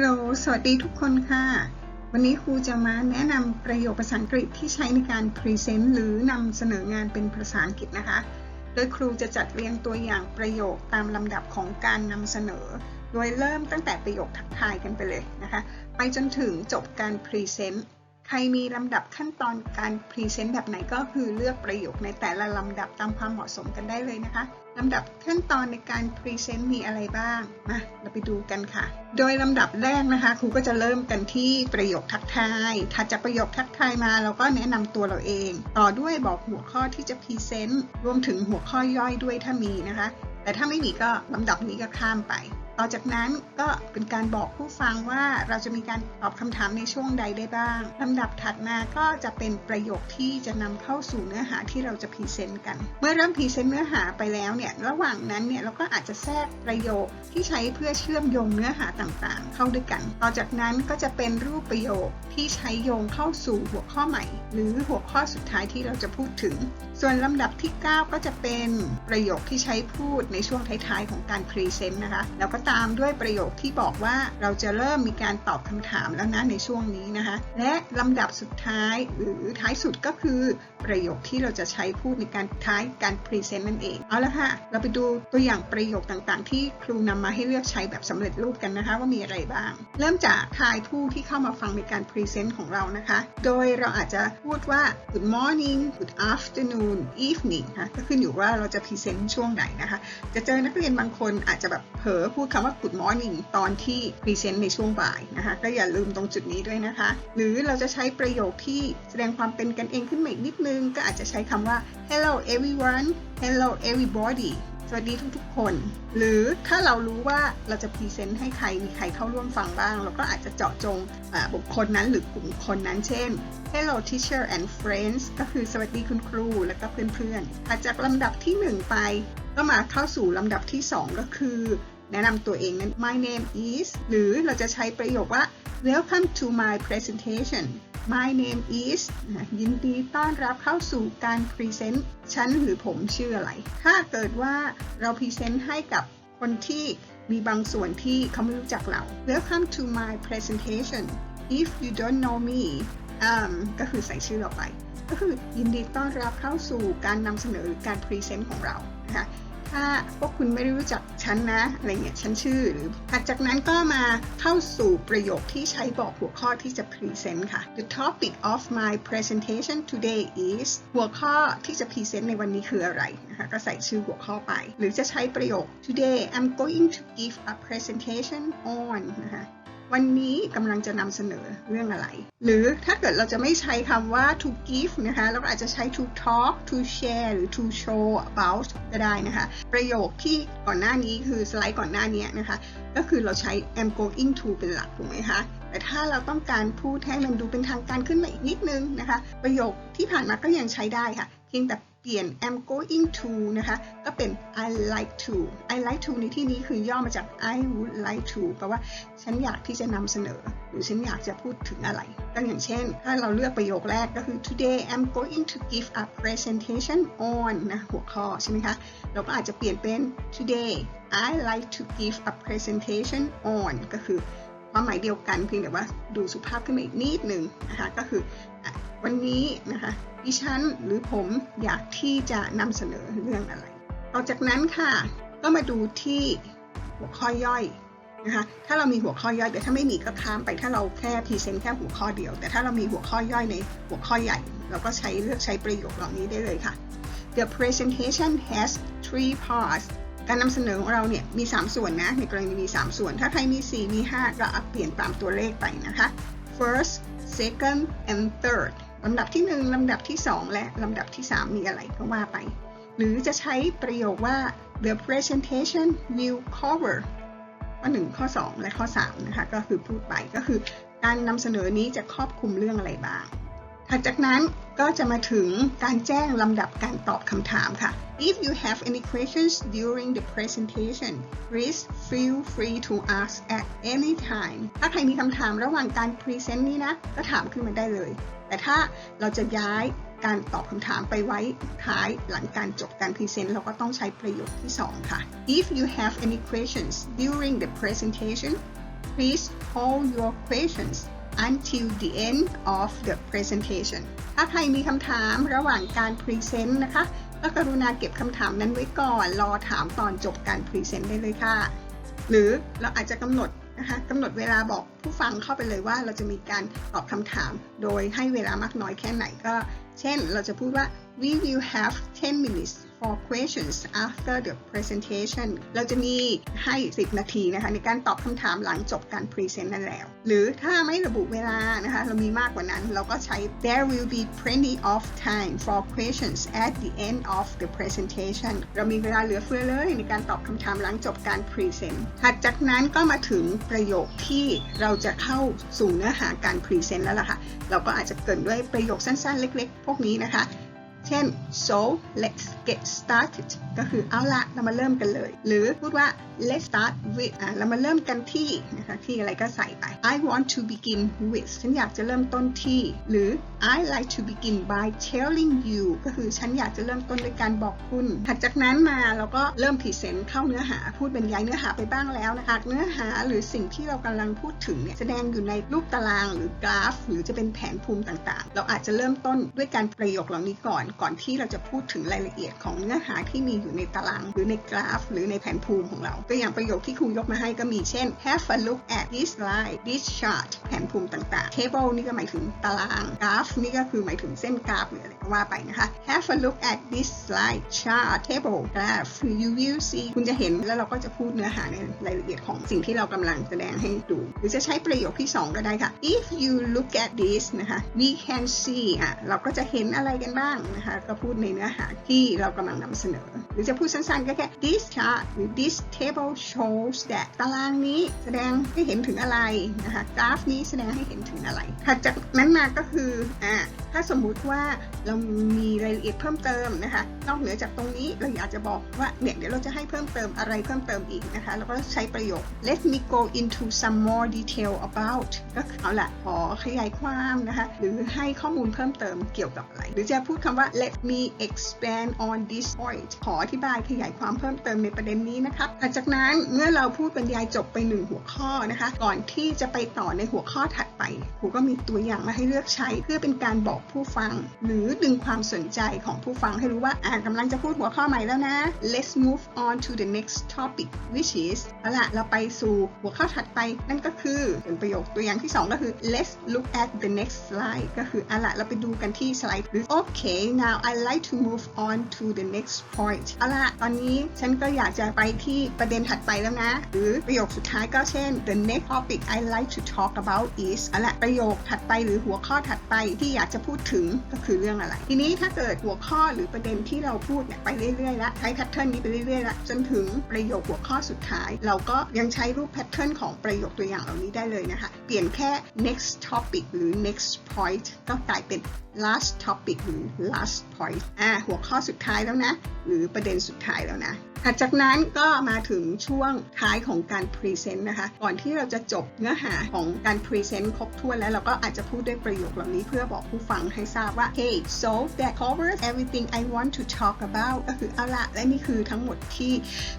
โหลสวัสดีทุกคนค่ะ วันนี้ครูจะมาแนะนำประโยคภาษาอังกฤษที่ใช้ในการพรีเซนต์หรือนำเสนองานเป็นภาษาอังกฤษนะคะ โดยครูจะจัดเรียงตัวอย่างประโยคตามลำดับของการนำเสนอ โดยเริ่มตั้งแต่ประโยคทักทายกันไปเลยนะคะ ไปจนถึงจบการพรีเซนต์ ใครมีลำดับขั้นตอนการพรีเซนต์แบบไหนก็คือเลือกประโยคในแต่ละลำดับตามความเหมาะสมกันได้เลยนะคะลำดับขั้นตอนในการพรีเซนต์มีอะไรบ้าง มาเราไปดูกันค่ะ โดยลำดับแรกนะคะครูก็จะเริ่มกันที่ประโยคทักทาย ถัดจากประโยคทักทายมาเราก็แนะนำตัวเราเอง ต่อด้วยบอกหัวข้อที่จะพรีเซนต์รวมถึงหัวข้อย่อยด้วยถ้ามีนะคะ แต่ถ้าไม่มีก็ลำดับนี้ก็ข้ามไป ต่อจากนั้นก็เป็นการบอกผู้ฟังว่าเราจะมีการตอบคำถามในช่วงใดได้บ้างลำดับถัดมาก็จะเป็นประโยคที่จะนำเข้าสู่เนื้อหาที่เราจะพรีเซนต์กัน เมื่อเริ่มพรีเซนต์เนื้อหาไปแล้วเนี่ยระหว่างนั้นเนี่ยเราก็อาจจะแทรกประโยคที่ใช้เพื่อเชื่อมโยงเนื้อหาต่างๆ เข้าด้วยกัน ต่อจากนั้นก็จะเป็นรูปประโยคที่ใช้โยงเข้าสู่หัวข้อใหม่ หรือหัวข้อสุดท้ายที่เราจะพูดถึง ส่วนลำดับที่ 9 ก็จะเป็นประโยคที่ใช้พูดในช่วงท้ายๆของการพรีเซนต์นะคะแล้วก็ตามด้วยประโยคที่บอกว่าเราจะเริ่มมีการตอบคำถามแล้วนะในช่วงนี้นะคะ และลำดับสุดท้ายหรือท้ายสุดก็คือ ประโยคที่เราจะใช้พูดในการท้ายการพรีเซนต์นั่นเองเอาละค่ะ เราไปดูตัวอย่างประโยคต่างๆ ที่ครูนำมาให้เลือกใช้แบบสำเร็จรูปกันนะคะ ว่ามีอะไรบ้าง เริ่มจากทายผู้ที่เข้ามาฟังในการพรีเซนต์ของเรานะคะ โดยเราอาจจะพูดว่า good morning good afternoon evening นะก็ขึ้นอยู่ว่าเราจะพรีเซนต์ช่วงไหนนะคะ จะเจอนักเรียนบางคนอาจจะแบบเผลอพูดคำว่า good morning ตอนที่พรีเซนต์ในช่วงบ่ายนะคะก็อย่าลืมตรงจุดนี้ด้วยนะคะ หรือเราจะใช้ประโยคที่แสดงความเป็นกันเองขึ้นมาอีกนิดนึง ก็อาจจะใช้คำว่า hello everyone hello everybody สวัสดีทุกๆคน หรือถ้าเรารู้ว่าเราจะพรีเซนต์ให้ใครมีใครเข้าร่วมฟังบ้าง เราก็อาจจะเจาะจงบุคคลนั้นหรือกลุ่มคนนั้นเช่น Hello teacher and friends ก็คือสวัสดีคุณครูและก็เพื่อนๆถัดจากลำดับที่ 1 ไป ก็มาเข้าสู่ลำดับที่ 2 ก็คือ แนะนำตัวเองนั้น My name is หรือเราจะใช้ประโยคว่า Welcome to my presentation My name is ยินดีต้อนรับเข้าสู่การพรีเซนต์ฉันหรือผมชื่ออะไร ถ้าเกิดว่าเราพรีเซนต์ให้กับคนที่มีบางส่วนที่เขาไม่รู้จักเรา Welcome to my presentation If you don't know me um ก็คือใส่ชื่อเราไป ก็คือยินดีต้อนรับเข้าสู่การนำเสนอหรือการพรีเซนต์ของเรานะคะ ถ้าพวกคุณไม่ได้รู้จักฉันนะอะไรเงี้ยฉันชื่อหรือหลังจากนั้นก็มาเข้าสู่ประโยคที่ใช้บอกหัวข้อที่จะพรีเซนต์ค่ะ The topic of my presentation today is หัวข้อที่จะพรีเซนต์ในวันนี้คืออะไรนะคะก็ใส่ชื่อหัวข้อไป หรือจะใช้ประโยค Today I'm going to give a presentation on นะคะ วันนี้กำลังจะนำเสนอเรื่องอะไร หรือถ้าเกิดเราจะไม่ใช้คำว่า to give นะคะ เราก็อาจจะใช้ to talk to share หรือ to show about ก็ได้นะคะ ประโยคที่ก่อนหน้านี้คือสไลด์ก่อนหน้านี้นะคะ ก็คือเราใช้ am going to เป็นหลักถูกไหมคะแต่ถ้าเราต้องการพูดให้มันดูเป็นทางการขึ้นมาอีกนิดนึงนะคะ ประโยคที่ผ่านมาก็ยังใช้ได้ค่ะเพียงแต่ เปลี่ยน am going to นะคะ ก็เป็น I like to I like to ในที่นี้คือย่อมาจาก I would like to แปลว่าฉันอยากที่จะนำเสนอ หรือฉันอยากจะพูดถึงอะไร ก็อย่างเช่น ถ้าเราเลือกประโยคแรกก็คือ today I'm going to give a presentation on นะหัวข้อใช่ไหมคะ เราก็อาจจะเปลี่ยนเป็น today I like to give a presentation on ก็คือความหมายเดียวกันเพียงแต่ว่าดูสุภาพขึ้นมาอีกนิดหนึ่งนะคะก็คือ วันนี้นะคะดิฉันหรือผมอยากที่จะนำเสนอเรื่องอะไร ต่อจากนั้นค่ะ ก็มาดูที่หัวข้อย่อยนะคะถ้าเรามีหัวข้อย่อยแต่ถ้าไม่มีก็ข้ามไปถ้าเราแค่พรีเซนต์แค่หัวข้อเดียว แต่ถ้าเรามีหัวข้อย่อยในหัวข้อใหญ่ เราก็ใช้เลือกใช้ประโยคเหล่านี้ได้เลยค่ะ The presentation has three parts การนำเสนอของเราเนี่ยมี 3 ส่วนนะในกรณีมี 3 ส่วน ถ้าใครมี 4 มี 5 ก็เปลี่ยนตามตัวเลขไปนะคะ first second and third ลำดับที่ 1 ลำดับที่ 2 และลำดับที่ 3 มีอะไรก็ว่าไป หรือจะใช้ประโยคว่า the presentation will cover ข้อ 1 ข้อ 2 และข้อ 3 นะคะ ก็คือพูดไปก็คือการนำเสนอนี้จะครอบคลุมเรื่องอะไรบ้าง ถัดจากนั้นก็จะมาถึงการแจ้งลำดับการตอบคำถามค่ะ If you have any questions during the presentation please feel free to ask at any time ถ้าใครมีคำถามระหว่างการพรีเซนต์นี้นะ ก็ถามขึ้นมาได้เลย แต่ถ้าเราจะย้ายการตอบคำถามไปไว้ท้ายหลังการจบการพรีเซนต์เราก็ต้องใช้ประโยคที่ 2 ค่ะ If you have any questions during the presentation please hold your questions until the end of the presentation ถ้าใครมีคำถามระหว่างการพรีเซนต์นะคะก็กรุณาเก็บคำถามนั้นไว้ก่อน รอถามตอนจบการพรีเซนต์ได้เลยค่ะ หรือเราอาจจะกำหนดนะคะกำหนดเวลาบอกผู้ฟังเข้าไปเลยว่าเราจะมีการตอบคำถาม โดยให้เวลามากน้อยแค่ไหนก็ เช่น เราจะพูดว่า we will have 10 minutes for questions after the presentation เราจะมีให้ 10 นาทีนะคะในการตอบคำถามหลังจบการพรีเซนต์นั่นแล้ว หรือถ้าไม่ระบุเวลานะคะ เรามีมากกว่านั้น เราก็ใช้ there will be plenty of time for questions at the end of the presentation เรามีเวลาเหลือเฟือเลยในการตอบคำถามหลังจบการพรีเซนต์ถัดจากนั้นก็มาถึงประโยคที่เราจะเข้าสู่เนื้อหาการพรีเซนต์แล้วล่ะค่ะ เราก็อาจจะเกินด้วยประโยคสั้นๆ เล็กๆ พวกนี้นะคะ เช่น so let's get started ก็คือเอาละเรามาเริ่มกันเลย หรือพูดว่า let's start with อะเรามาเริ่มกันที่นะคะที่อะไรก็ใส่ไป I want to begin with ฉันอยากจะเริ่มต้นที่ หรือ I like to begin by telling you ก็คือฉันอยากจะเริ่มต้นด้วยการบอกคุณถัดจากนั้นมาเราก็เริ่มพรีเซนต์เข้าเนื้อหาพูดบรรยายเนื้อหาไปบ้างแล้วนะคะเนื้อหาหรือสิ่งที่เรากำลังพูดถึงเนี่ยแสดงอยู่ในรูปตารางหรือกราฟ หรือจะเป็นแผนภูมิต่างๆ เราอาจจะเริ่มต้นด้วยการประโยคเหล่านี้ก่อนก่อนที่เราจะพูดถึงรายละเอียดของเนื้อหาที่มีอยู่ในตาราง หรือในกราฟ หรือในแผนภูมิของเรา ตัวอย่างประโยคที่ครูยกมาให้ก็มีเช่น have a look at this slide this chart แผนภูมิต่างๆ table นี่ก็หมายถึงตารางกราฟนี่ก็คือหมายถึงเส้นกราฟหรืออะไรก็ว่าไปนะคะ have a look at this slide chart table graph you will see คุณจะเห็นแล้วเราก็จะพูดเนื้อหาในรายละเอียดของสิ่งที่เรากำลังแสดงให้ดู หรือจะใช้ประโยคที่ 2 ก็ได้ค่ะ if you look at this นะคะ we can see อะเราก็จะเห็นอะไรกันบ้างนะคะก็พูดในเนื้อหาที่เรากำลังนำเสนอ หรือจะพูดสั้นๆก็แค่ this chart หรือ this table shows that ตารางนี้แสดงให้เห็นถึงอะไรนะคะกราฟนี้แสดงให้เห็นถึงอะไรถัดจากนั้นมาก็คืออ่าถ้าสมมุติว่าเรามีรายละเอียดเพิ่มเติมนะคะนอกเหนือจากตรงนี้เราอยากจะบอกว่าเนี่ยเดี๋ยวเราจะให้เพิ่มเติมอะไรเพิ่มเติมอีกนะคะแล้วก็ใช้ประโยค let me go into some more detail about ก็เอาละขอขยายความนะคะหรือให้ข้อมูลเพิ่มเติมเกี่ยวกับอะไร หรือจะพูดคำว่า let me expand on this point ขออธิบายขยายความเพิ่มเติมในประเด็นนี้นะครับหลังจากนั้นเมื่อเราพูดบรรยายจบไปหนึ่งหัวข้อนะคะ ก่อนที่จะไปต่อในหัวข้อถัดไปครูก็มีตัวอย่างมาให้เลือกใช้ เพื่อเป็นการบอกผู้ฟัง หรือดึงความสนใจของผู้ฟังให้รู้ว่าอ่ากำลังจะพูดหัวข้อใหม่แล้วนะ let's move on to the next topic which is เอาละเราไปสู่หัวข้อถัดไปนั่นก็คือเป็นประโยคตัวอย่างที่ 2 ก็คือ let's look at the next slide ก็คือเอาละเราไปดูกันที่สไลด์หรือ okay now I like to move on to the next point เอาละตอนนี้ฉันก็อยากจะไปที่ประเด็นถัดไปแล้วนะ หรือประโยคสุดท้ายก็เช่น the next topic I like to talk about is เอาละประโยคถัดไปหรือหัวข้อถัดไปที่อยากจะพูดถึงก็คือเรื่องอะไร ทีนี้ถ้าเกิดหัวข้อหรือประเด็นที่เราพูดเนี่ยไปเรื่อยๆแล้วใช้แพทเทิร์นนี้ไปเรื่อยๆแล้วจนถึงประโยคหัวข้อสุดท้าย เราก็ยังใช้รูปแพทเทิร์นของประโยคตัวอย่างเหล่านี้ได้เลยนะคะ เปลี่ยนแค่ next topic หรือ next point ก็กลายเป็น last topic หรือ last point อ่าหัวข้อสุดท้ายแล้วนะ หรือประเด็นสุดท้ายแล้วนะ ถัดจากนั้นก็มาถึงช่วงท้ายของการพรีเซนต์นะคะ ก่อนที่เราจะจบเนื้อหาของการพรีเซนต์ครบถ้วนแล้วเราก็อาจจะพูดด้วยประโยคเหล่านี้เพื่อบอกผู้ฟังให้ทราบว่า hey so that covers everything I want to talk about ก็คือเอาละและนี่คือทั้งหมดที่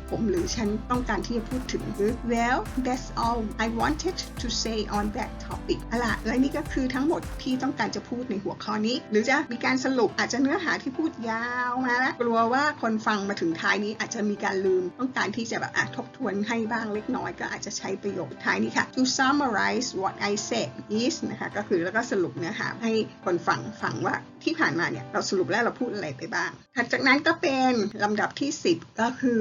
ผมหรือฉันต้องการที่จะพูดถึงหรือ well that's all I wanted to say on that topic เอาละและนี่ก็คือทั้งหมดที่ต้องการจะพูดในหัวข้อนี้ หรือจะมีการสรุปอาจจะเนื้อหาที่พูดยาวมาแล้วกลัวว่าคนฟังมาถึงท้ายนี้อาจจะมีการลืม ต้องการที่จะแบบอะทบทวนให้บ้างเล็กน้อยก็อาจจะใช้ประโยคท้ายนี้ค่ะ to summarize what I said is นะคะก็คือแล้วก็สรุปเนื้อหาให้คนฟังฟังว่าที่ผ่านมาเนี่ยเราสรุปแล้วเราพูดอะไรไปบ้าง ถัดจากนั้นก็เป็นลำดับที่ 10 ก็คือ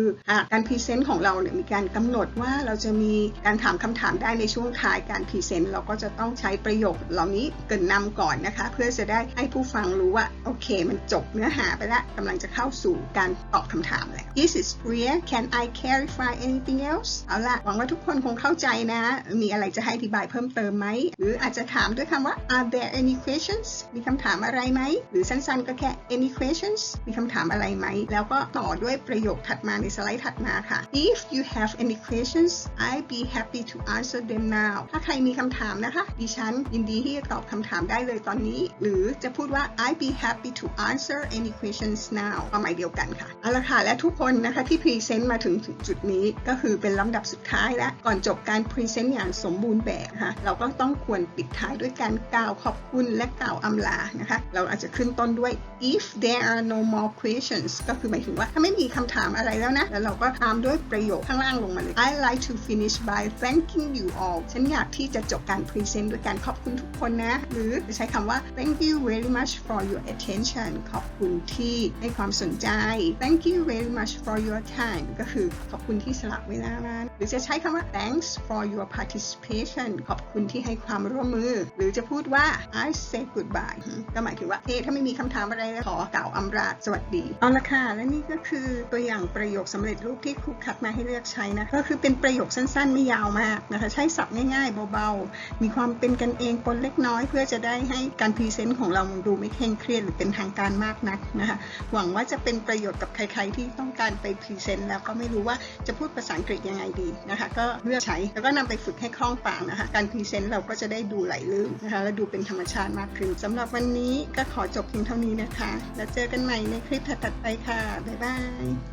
การพรีเซนต์ของเราเนี่ยมีการกำหนดว่าเราจะมีการถามคำถามได้ในช่วงท้ายการพรีเซนต์เราก็จะต้องใช้ประโยคเหล่านี้เกินนำก่อนนะคะ เพื่อจะได้ให้ผู้ฟังรู้ว่าโอเค มันจบเนื้อหาไปแล้วกำลังจะเข้าสู่การตอบคำถามแล้ว This is clear Can I clarify anything else เอาล่ะหวังว่าทุกคนคงเข้าใจนะ มีอะไรจะให้อธิบายเพิ่มเติมไหมหรืออาจจะถามด้วยคำว่า Are there any questions มีคำถามอะไรไหมหรือสั้นๆ ก็แค่ any questions มีคำถามอะไรไหม แล้วก็ต่อด้วยประโยคถัดมาในสไลด์ถัดมาค่ะ if you have any questions I'd be happy to answer them now ถ้าใครมีคำถามนะคะ ดิฉันยินดีที่จะตอบคำถามได้เลยตอนนี้ หรือจะพูดว่า I'd be happy to answer any questions now ความหมายเดียวกันค่ะเอาละค่ะ และทุกคนนะคะที่พรีเซนต์มาถึงจุดนี้ก็คือเป็นลำดับสุดท้ายแล้ว ก่อนจบการพรีเซนต์อย่างสมบูรณ์แบบนะคะเราก็ต้องควรปิดท้ายด้วยการกล่าวขอบคุณและกล่าวอำลานะคะ เราอาจจะขึ้นต้นด้วย if there are no more questions ก็คือหมายถึงว่าถ้าไม่มีคำถามอะไรแล้วนะ แล้วเราก็ตามด้วยประโยคข้างล่างลงมาเลย I like to finish by thanking you all ฉันอยากที่จะจบการพรีเซนต์ด้วยการขอบคุณทุกคนนะ หรือจะใช้คำว่า thank you very much for your attention ขอบคุณที่ให้ความสนใจ thank you very much for your time ก็คือขอบคุณที่สละเวลามาหรือจะใช้คำว่า thanks for your participation ขอบคุณที่ให้ความร่วมมือ หรือจะพูดว่า I say goodbye ก็หมายถึงว่าเฮ้ถ้าไม่มีคำถามอะไรขอกล่าวอำลาสวัสดี เอาละค่ะ และนี่ก็คือตัวอย่างประโยคสำเร็จรูปที่ครูคัดมาให้เลือกใช้นะ ก็คือเป็นประโยคสั้นๆ ไม่ยาวมากนะคะ ใช้ศัพท์ง่ายๆ เบาๆ มีความเป็นกันเองปนเล็กน้อย เพื่อจะได้ให้การพรีเซนต์ของเราดูไม่เคร่งเครียดหรือเป็นทางการมากนักนะคะ หวังว่าจะเป็นประโยชน์กับใคร ๆ ที่ต้องการไปพรีเซนต์แล้วก็ไม่รู้ว่าจะพูดภาษาอังกฤษยังไงดีนะคะ ก็เลือกใช้ แล้วก็นำไปฝึกให้คล่องปากนะคะ การพรีเซนต์เราก็จะได้ดูไหลลื่นนะคะ และดูเป็นธรรมชาติมากขึ้นสำหรับวันนี้ก็ขอจบเพียงเท่านี้นะคะ แล้วเจอกันใหม่ในคลิปถัดๆไปค่ะ บ๊ายบาย